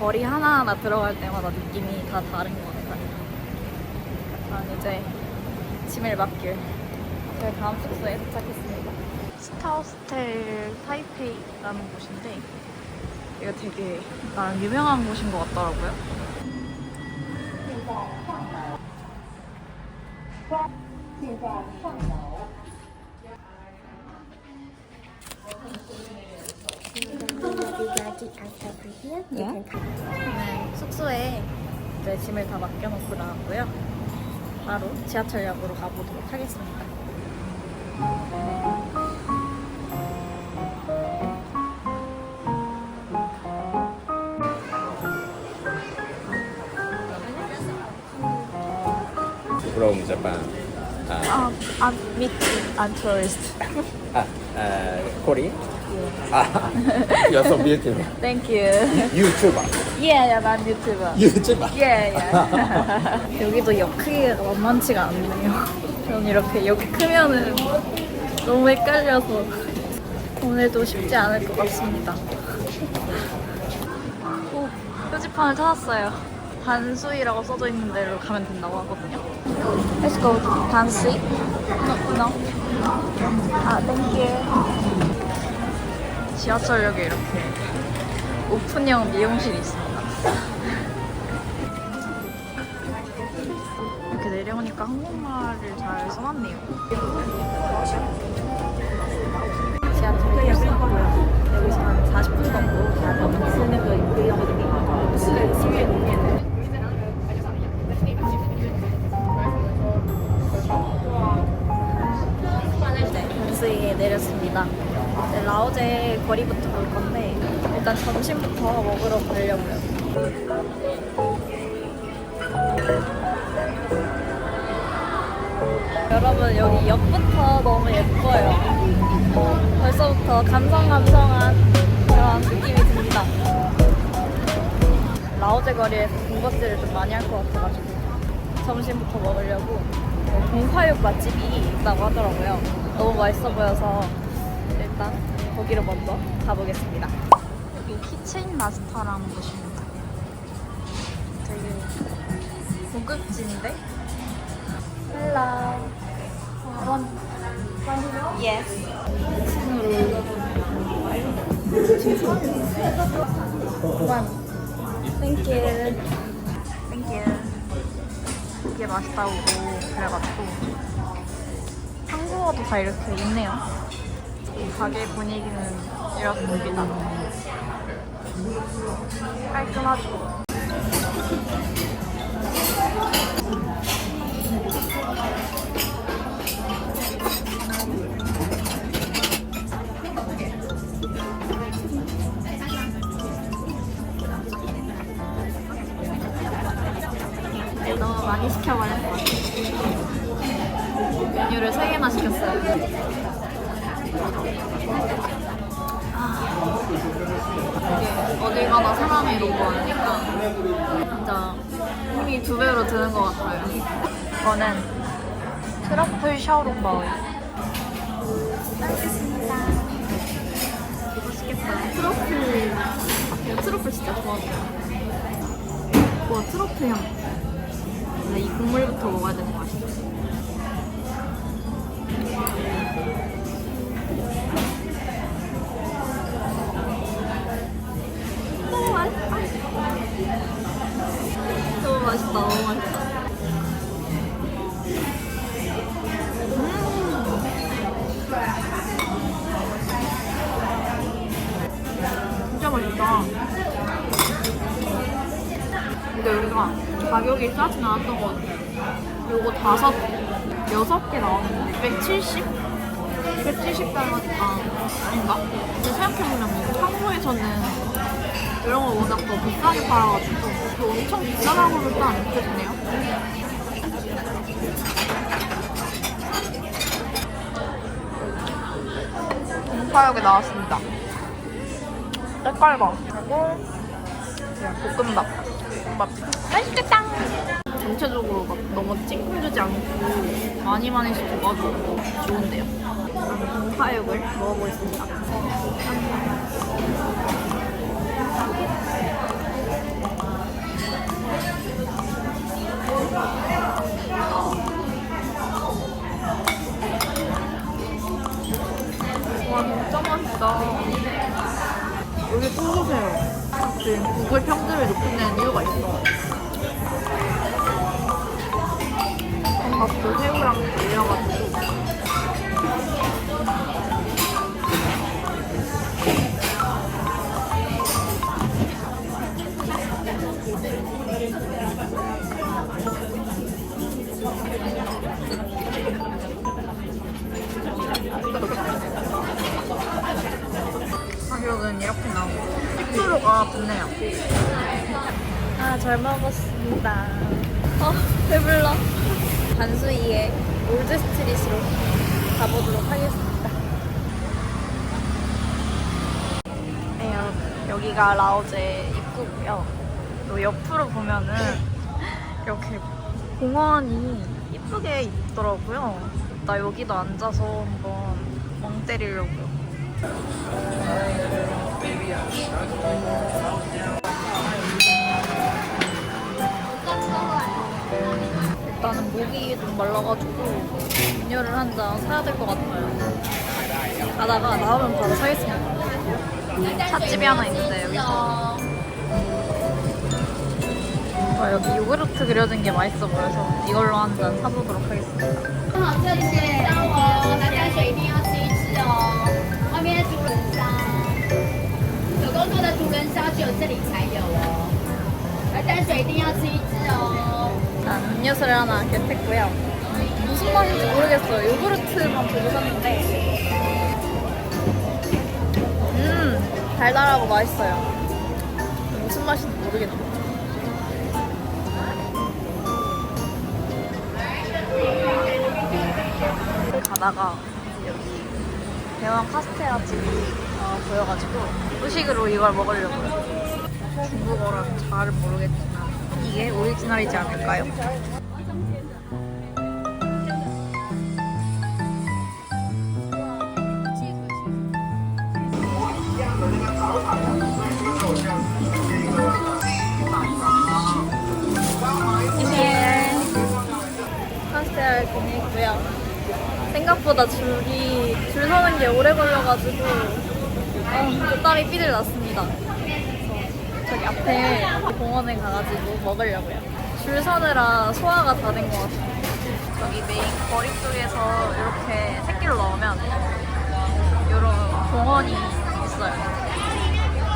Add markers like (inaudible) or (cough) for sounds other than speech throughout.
거리 하나하나 들어갈 때마다 느낌이 다 다른 것 같아요. 전 이제 짐을 맡길 저희 다음 숙소에 도착했습니다. 스타호스텔 타이페이라는 곳인데 이거 되게 나름 유명한 곳인 것 같더라고요. 지하철역으로 가보도록 하겠습니다. from Japan. Uh, 아, I'm meet, I'm tourist. ah, uh, Korea. Ah, you're so beautiful. Thank you. YouTuber. Yeah, yeah, I'm YouTuber. YouTuber. 예, 예. 여기도 역 크기가 만만치가 않네요. 저는 이렇게 역 크면은 너무 헷갈려서 오늘도 쉽지 않을 것 같습니다. 오, 표지판을 찾았어요. 반수이라고 써져 있는 데로 가면 된다고 하거든요. Let's go 반수이. No, no. 아, thank you. 지하철역에 이렇게 오픈형 미용실이 있습니다. 이렇게 내려오니까 한국말을 잘 써놨네요. 지하철역이고요. 여기서 한 40분 정도 쓰는 거 있거든요. 네, 분수이에 내렸습니다. 네, 라오제 거리부터 볼 건데 일단 점심부터 먹으러 가려고요. 여러분 여기 역부터 너무 예뻐요. 벌써부터 감성감성한 그런 느낌이 듭니다. 라오제 거리에서 군것질을 좀 많이 할 것 같아가지고 점심부터 먹으려고 어, 공파육 맛집이 있다고 하더라고요. 너무 맛있어 보여서 일단 거기로 먼저 가보겠습니다. 여기 키체인 마스터라는 곳입니다. 되게 고급진데? Hello. One. One. Yes. One. Thank you. Thank you. 이게 맛있다고 그래가지고 한국어도 다 이렇게 있네요. 이 가게 분위기는 이렇습니다. 깔끔하죠. 너무 많이 시켜버렸어. 메뉴를 3개나 시켰어요. 어딜 가나 사람이 너무 많으니까 진짜 힘이 두 배로 드는 것 같아요. 이거는 트러플 샤오롱바오이. 맛있겠다. 트러플, 제가 트러플 진짜 좋아해요. 와, 트러플 향. 근데 이 국물부터 먹어야 되는 거 아시죠? 맛있다 너무 맛있다. 진짜 맛있다. 근데 여기가 가격이 싸진 않았던 것 같아요 요거 다섯 여섯 개 나왔는데? 170? 170달러니까 아닌가? 근데 생각해보면 한국에서는 이런 거 워낙 더 비싸게 팔아가지고 또 엄청 비싸다고는 또안 느껴지네요. 공파역에 나왔습니다. 색깔봐. 그리고 볶음밥. 볶음밥. 맛있겠다. 전체적으로 막 너무 찡그러지지 않고 많이 많이씩 줘가지고 좋은데요. 공파육을 먹어보겠습니다. 여기 또 보세요. 지금 구글 평점이 높은 데는 이유가 있어. 밥도 새우랑 올려가지고. 10%가 붙네요. 아, 잘 먹었습니다. 어, 배불러. 반수이의 올드 스트릿으로 가보도록 하겠습니다. 네. 여기가 라오제 입구고요. 또 옆으로 보면은 이렇게 공원이 이쁘게 있더라고요. 나 여기도 앉아서 한번 멍 때리려고요. 일단은 목이 좀 말라가지고 음료를 한 잔 사야 될 것 같아요. 가다가 나오면 바로 사겠습니다. 찻집이 하나 있는데 여기서 아, 여기 요구르트 그려진 게 맛있어 보여서 이걸로 한 잔 사보도록 하겠습니다. 外面的竹轮烧，手工做的竹轮烧只有这里才有哦。那淡水一定要吃一吃哦。 자, 음료수를 하나 겟했고요. 무슨 맛인지 모르겠어요. 요구르트만 보고 샀는데. 음, 달달하고 맛있어요. 무슨 맛인지 모르겠네요. 가다가 여기 대왕 카스테라 집이 어, 보여가지고 후식으로 이걸 먹으려고요. 중국어랑 잘 모르겠지만 이게 오리지널이지 않을까요? 생각보다 줄이 줄 서는 게 오래 걸려가지고 어, 그 땀이 삐들 났습니다. 저기 앞에 공원에 가가지고 먹으려고요. 줄 서느라 소화가 다 된 것 같아요. 여기 메인 거리 쪽에서 이렇게 새끼를 넣으면 이런 공원이 있어요.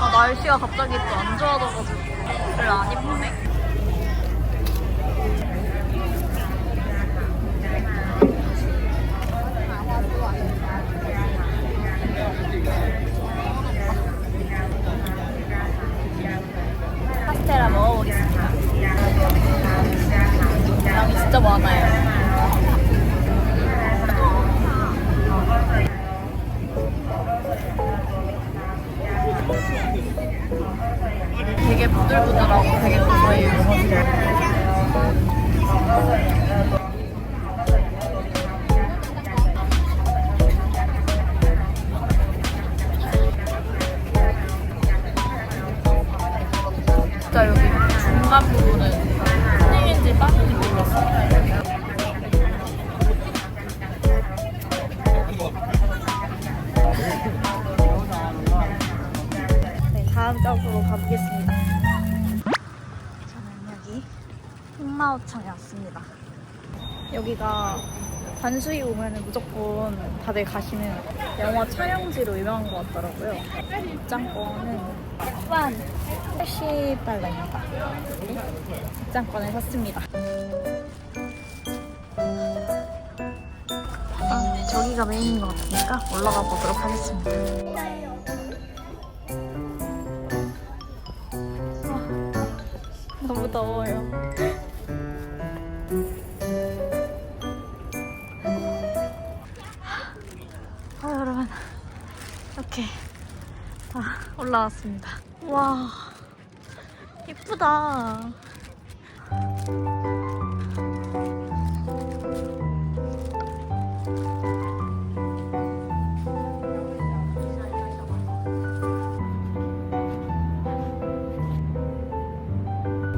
아, 날씨가 갑자기 또 안 좋아져가지고 별로 안 이쁘네. 빵인지 모르겠어요. 네, 다음 장소로 가보겠습니다. 저는 여기 홍마오청에 왔습니다. 여기가 반수이 오면 무조건 다들 가시는 영화 촬영지로 유명한 것 같더라고요. 입장권은 100만 80달러입니다. 입장권을 샀습니다. 아, 저기가 메인인 것 같으니까 올라가 보도록 하겠습니다. 아, 너무 더워요. 올라왔습니다. 와, 이쁘다.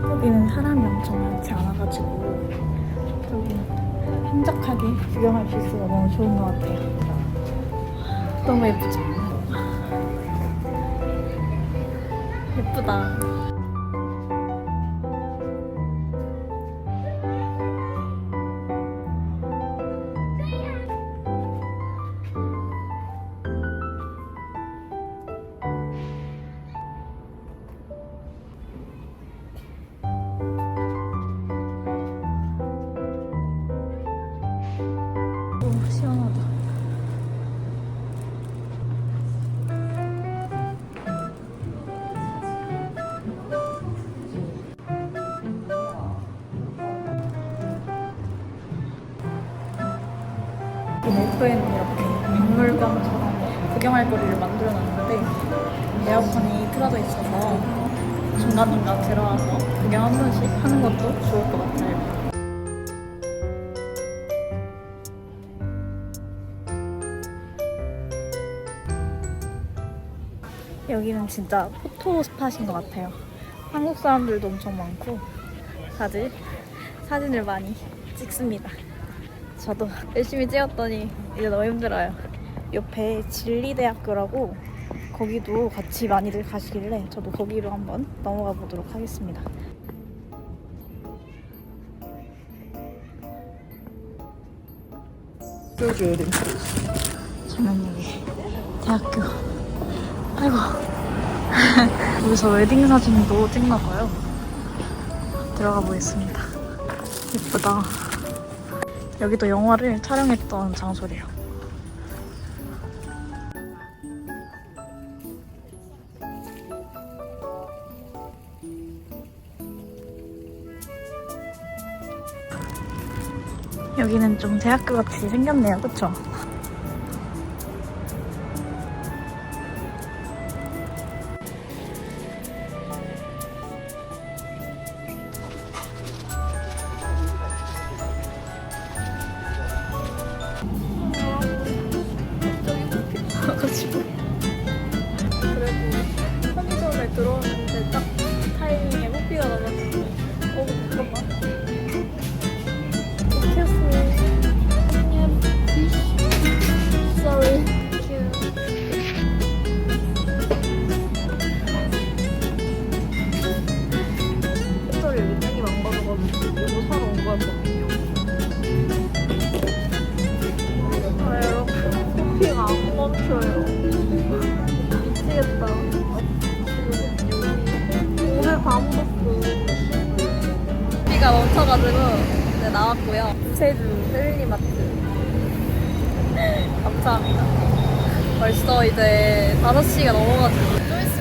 여기는 사람이 엄청 많지 않아가지고 저기 한적하게 구경할 수 있어서 너무 좋은 것 같아요. 너무 예쁘죠? 구경할 거리를 만들어 놨는데 에어컨이 틀어져 있어서 중간중간 들어와서 구경 한 번씩 하는 것도 좋을 것 같아요. 여기는 진짜 포토 스팟인 것 같아요. 한국 사람들도 엄청 많고 다들 사진을 많이 찍습니다. 저도 열심히 찍었더니 이제 너무 힘들어요. 옆에 진리대학교라고 거기도 같이 많이들 가시길래 저도 거기로 한번 넘어가 보도록 하겠습니다. 저는 여기 대학교 아이고 (laughs) 여기서 웨딩 사진도 찍나 봐요. 들어가 보겠습니다. 예쁘다. 여기도 영화를 촬영했던 장소래요. 여기는 좀 대학교 같이 생겼네요, 그쵸?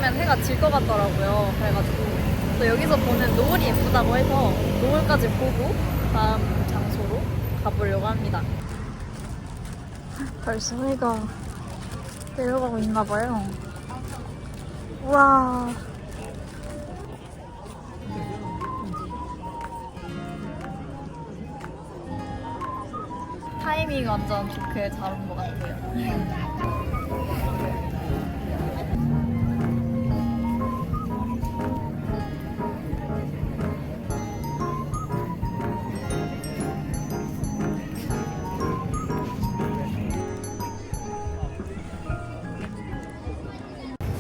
있으면 해가 질 것 같더라고요 그래가지고 또 여기서 보는 노을이 예쁘다고 해서 노을까지 보고 다음 장소로 가보려고 합니다 벌써 해가 내려가고 있나 봐요. 우와. 타이밍 완전 좋게 잘 온 것 같아요.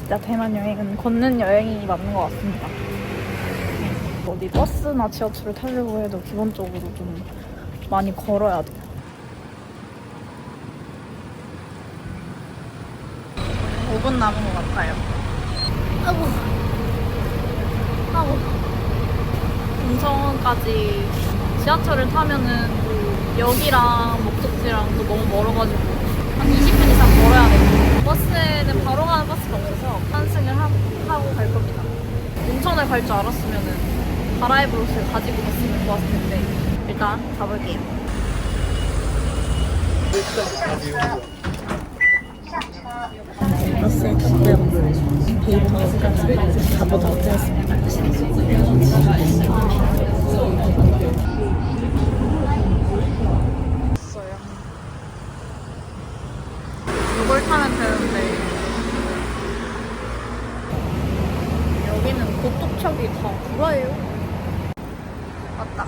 진짜 대만 여행은 걷는 여행이 맞는 것 같습니다. 어디 버스나 지하철을 타려고 해도 기본적으로 좀 많이 걸어야 돼. 5분 남은 것 같아요. 아이고. 아이고. 인천까지 지하철을 타면은 또 역이랑 목적지랑 또 너무 멀어가지고 한 20분 이상 걸어야 되고 버스에는 바로 가는 버스가 없어서 환승을 하고, 하고 갈 겁니다. 인천을 갈 줄 알았으면은 갈아입을 옷을 가지고 갔으면 좋았을 텐데 일단 가볼게요. 버스에 지금 데이터까지 가보도록 하겠습니다. 있어요. 이걸 타면 되는데 여기는 고속철이 다 구라예요. 맞다.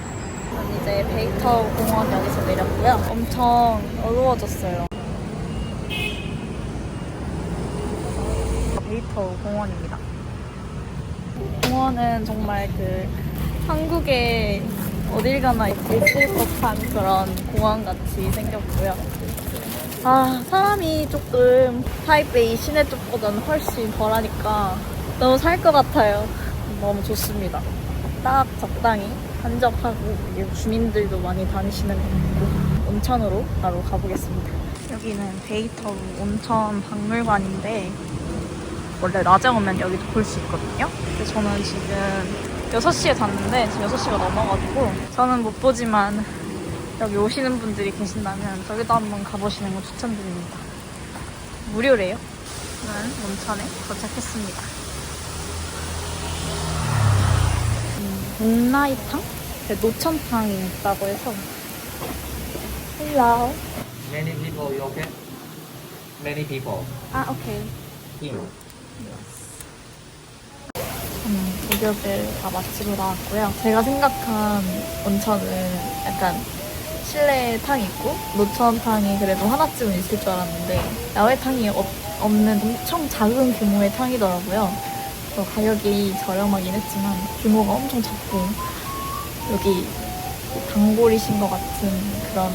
전 이제 베이터 공원 여기서 내렸고요. 엄청 어두워졌어요. 베이터 공원입니다. 공원은 정말 그 한국에 어딜 가나 있을 법한 그런 공원 같이 생겼고요. 아, 사람이 조금 타이베이 시내 쪽보다는 훨씬 덜하니까 너무 살 것 같아요. 너무 좋습니다. 딱 적당히 한적하고 주민들도 많이 다니시는 것 같고 온천으로 바로 가보겠습니다. 여기는 베이터 온천 박물관인데 원래 낮에 오면 여기도 볼 수 있거든요. 근데 저는 지금 6시에 잤는데 지금 6시가 넘어가지고 저는 못 보지만 여기 오시는 분들이 계신다면 저기도 한번 가보시는 거 추천드립니다. 무료래요. 저는 온천에 도착했습니다. 음, 목라이탕? 네, 노천탕이 있다고 해서 Hello. Many people, you okay? Many people. 아, 오케이. Here. 음, 목욕을 다 마치고 나왔고요. 제가 생각한 온천은 약간 실내 탕이 있고 노천 탕이 그래도 하나쯤은 있을 줄 알았는데 야외 탕이 없, 없는 엄청 작은 규모의 탕이더라고요. 그래서 가격이 저렴하긴 했지만 규모가 엄청 작고 여기 단골이신 것 같은 그런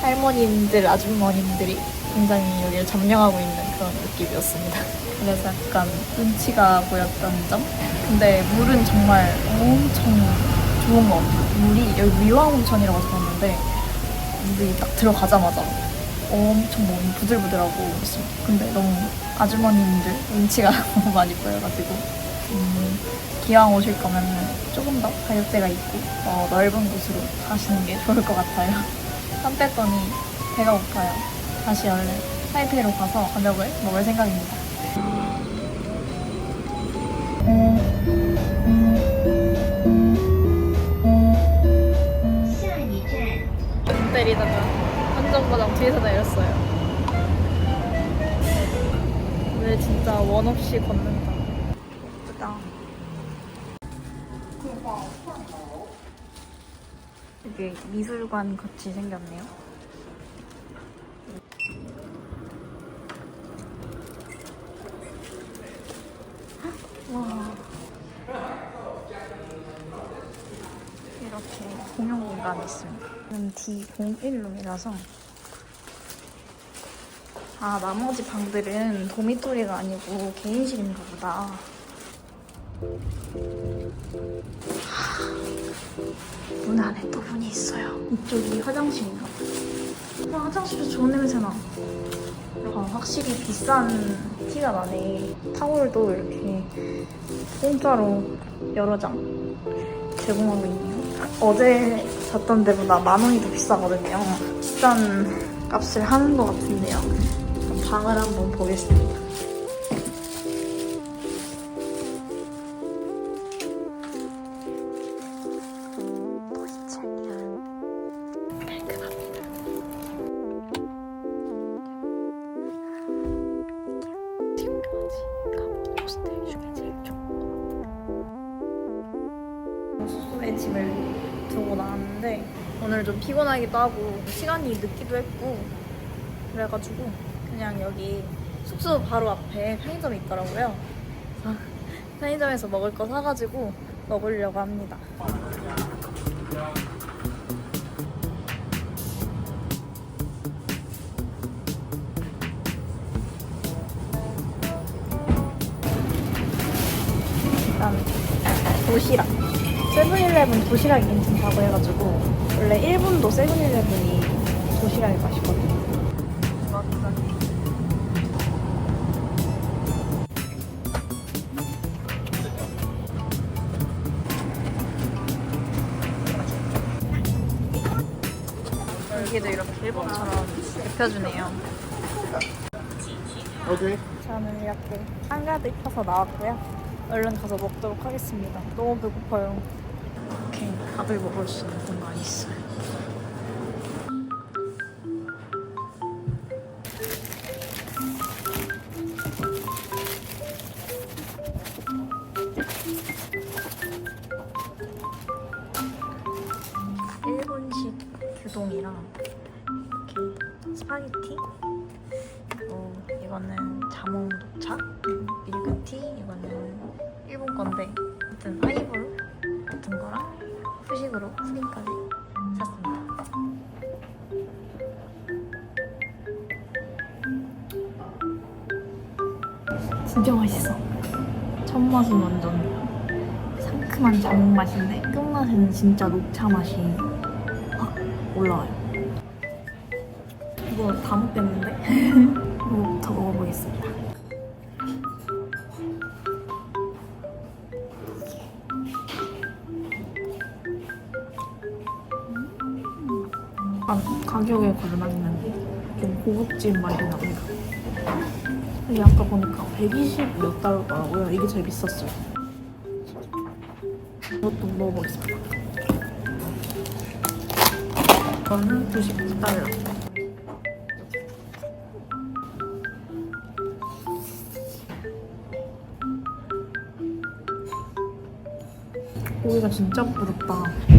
할머님들, 아주머님들이 굉장히 여기를 점령하고 있는 그런 느낌이었습니다. 그래서 약간 눈치가 보였던 점? 근데 물은 정말 엄청 좋은 것 같아요. 물이 여기 위왕온천이라고 들었는데 물이 딱 들어가자마자 엄청 너무 부들부들하고. 근데 너무 아주머님들 눈치가 (laughs) 너무 많이 보여가지고 음, 기왕 오실 거면 조금 더 가격대가 있고 어, 넓은 곳으로 가시는 게 좋을 것 같아요. 땀 뺐더니 배가 고파요. 다시 얼른 타이페이로 가서 저녁을 먹을 생각입니다. 눈 때리다가 한정거장 뒤에서 내렸어요. 오늘 진짜 원 없이 걷는다. 이게 미술관 같이 생겼네요. 와. 이렇게 공용 공간이 있습니다. 이건 D01룸이라서 아 나머지 방들은 도미토리가 아니고 개인실인가 보다. 안에 또 문이 있어요. 이쪽이 화장실인가 봐. 와 화장실도 좋은 냄새 나. 아, 확실히 비싼 티가 나네. 타월도 이렇게 공짜로 여러 장 제공하고 있네요. 어제 잤던 데보다 만 원이 더 비싸거든요. 비싼 값을 하는 것 같은데요. 방을 한번 보겠습니다. 좀 피곤하기도 하고 시간이 늦기도 했고 그래가지고 그냥 여기 숙소 바로 앞에 편의점이 있더라고요. (laughs) 편의점에서 먹을 거 사가지고 먹으려고 합니다. 일단 도시락. 세븐일레븐 도시락이 괜찮다고 해가지고 원래 일본도 세븐일레븐이 도시락이 맛있거든요. 여기도 이렇게 일본처럼 입혀주네요. 오케이. 저는 이렇게 한가득 입혀서 나왔고요. 얼른 가서 먹도록 하겠습니다. 너무 배고파요. 이렇게 밥을 먹을 수 있는 진짜 맛있어 첫 맛은 완전 상큼한 자몽 맛인데 끝맛에는 진짜 녹차 맛이 확 올라와요 이거 다 먹겠는데? (laughs) 이거부터 먹어보겠습니다. 아, 가격에 걸맞는 좀 고급진 맛이 납니다. 이게 아까 보니까 120 몇 달러더라고요. 이게 제일 비쌌어요. 이것도 먹어보겠습니다. 이거는 99달러. 고기가 진짜 부럽다.